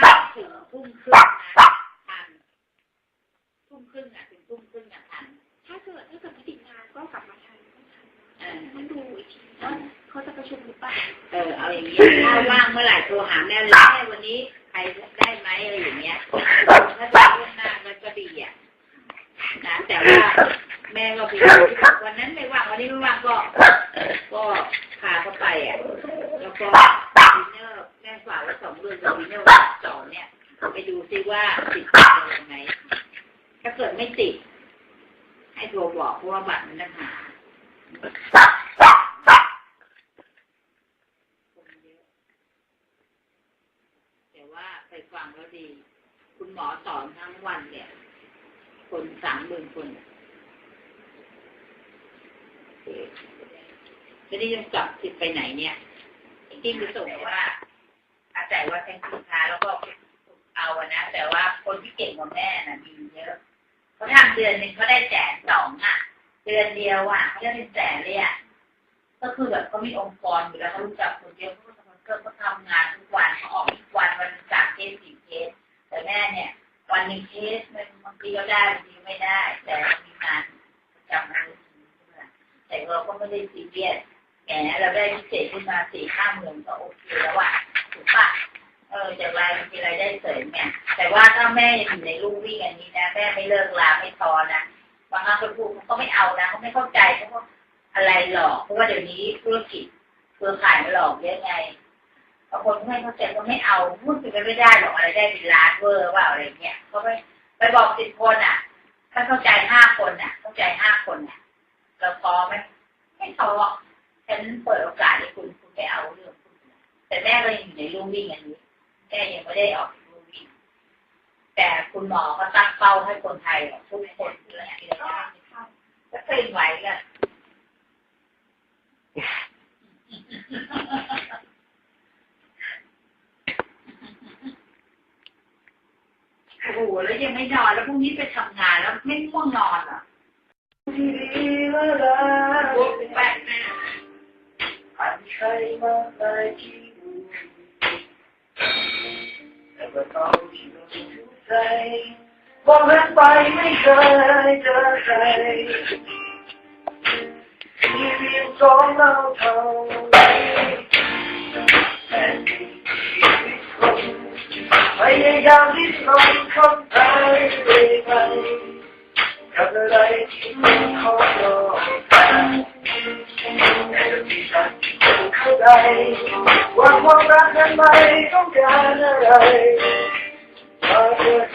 ถ้าถึงทุ่มครึ่งนะทันทุ่มครึ่งอะถึงทุ่มครึ่งอะทันถ้าเกิดถ้าเกิดไม่ติดงานก็กลับมาทันมันเออต้องดูอีกทีว่าเขาจะประชุมหรือเปล่าเออเอาอย่างนี้ถ้าว่างเมื่อไหร่โทรหาแม่เลยแม่วันนี้ใครได้ไหมอะไรอย่างเงี้ยถ้าจะล่วงหน้ามันก็ดีอะนะแต่ว่าแม่ก็ไปดูวันนั้นไม่ว่างวันนี้ไม่ว่างก็ ก็พาเขาไปอะ แล้วก็วินเนอร์แม่ฝากไว้สองเดือนกับวินเนอร์สองเนี่ยไปดูซิว่าติดอะไรไหมถ้าเกิดไม่ติด ให้โทรบอกเพราะว่าบัตรมันต้องหาแต่ว่าไปฟังแล้วดี คุณหมอสอนทั้งวันเนี่ย คนสามหมื่นคนจะได้ยังกลับติดไปไหนเนี่ย ที่ไปส่งว่า อาศัยว่าแทงสินค้าแล้วก็เอาอะนะ แต่ว่าคนที่เก่งกว่าแม่น่ะมีเยอะเขาทำเดือนหนึ่งเขาได้แสนสองอะ เดือนเดียวอะเขาได้เป็นแสนเลยอะก็คือแบบเขามีองค์กรอยู่แล้วเขารู้จักคนเยอะเขาสมัครเขาทำงานทุกวันเขาออกทุกวันวันสามเคสสี่เคสแต่แม่เนี่ย วันหนึ่งเคสมันบางทีก็ได้บางทีไม่ได้ แต่มีงานประจำมาแต่เราก็ไม่ได้ซีเรียส แหมเราได้พิเศษขึ้นมาสี่ห้าหมื่นก็โอเคแล้วอะถูกปะเออจากรายมีรายได้เสริมเนี่ย แต่ว่าถ้าแม่อยู่ในลูกวิ่งอันนี้นะแม่ไม่เลิกลาไม่ทอนะบางครั้งคนพูดเขาก็ไม่เอานะเขาไม่เข้าใจเขาก็อะไรหลอกเพราะว่าเดี๋ยวนี้ธุรกิจเครือข่ายมันหลอกเยอะไงบางคนไม่เข้าใจก็ไม่เอาพูดถึงไม่ได้หรอกอะไรได้เป็นล้านเวอร์ว่าอะไรเงี้ยเขาไม่ไปบอกสิบคนอะ ถ้าเข้าใจห้าคนอะ เข้าใจห้าคนอะเราพอไหมไม่พอ ฉันเปิดโอกาสให้คุณคุณไม่เอาเรื่องคุณ แต่แม่ก็ยังอยู่ในลูกวิ่งอันนี้แม่ยังไม่ได้ออกลูกวิ่ง แต่คุณหมอก็ตั้งเป้าให้คนไทยทุกคนเลยก็เคลื่อนไหวกันโอ้โหแล้วยังไม่นอนแล้วพรุ่งนี้ไปทำงานแล้วไม่ง่วงนอนอะ ใครมาหลายที่ดูแต่ว่าตอนที่เราอยู่ใจมองหันไปไม่เคยเจอใครที่เรียงสองเราเท่า เข้าใจว่าความรักนั้นไม่ต้องการอะไรมาเกิด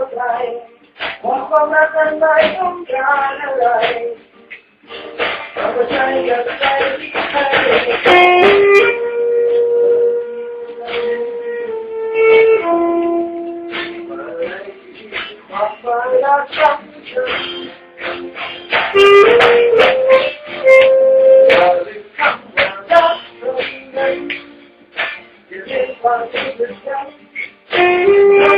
ะวันไม่เลยมาอ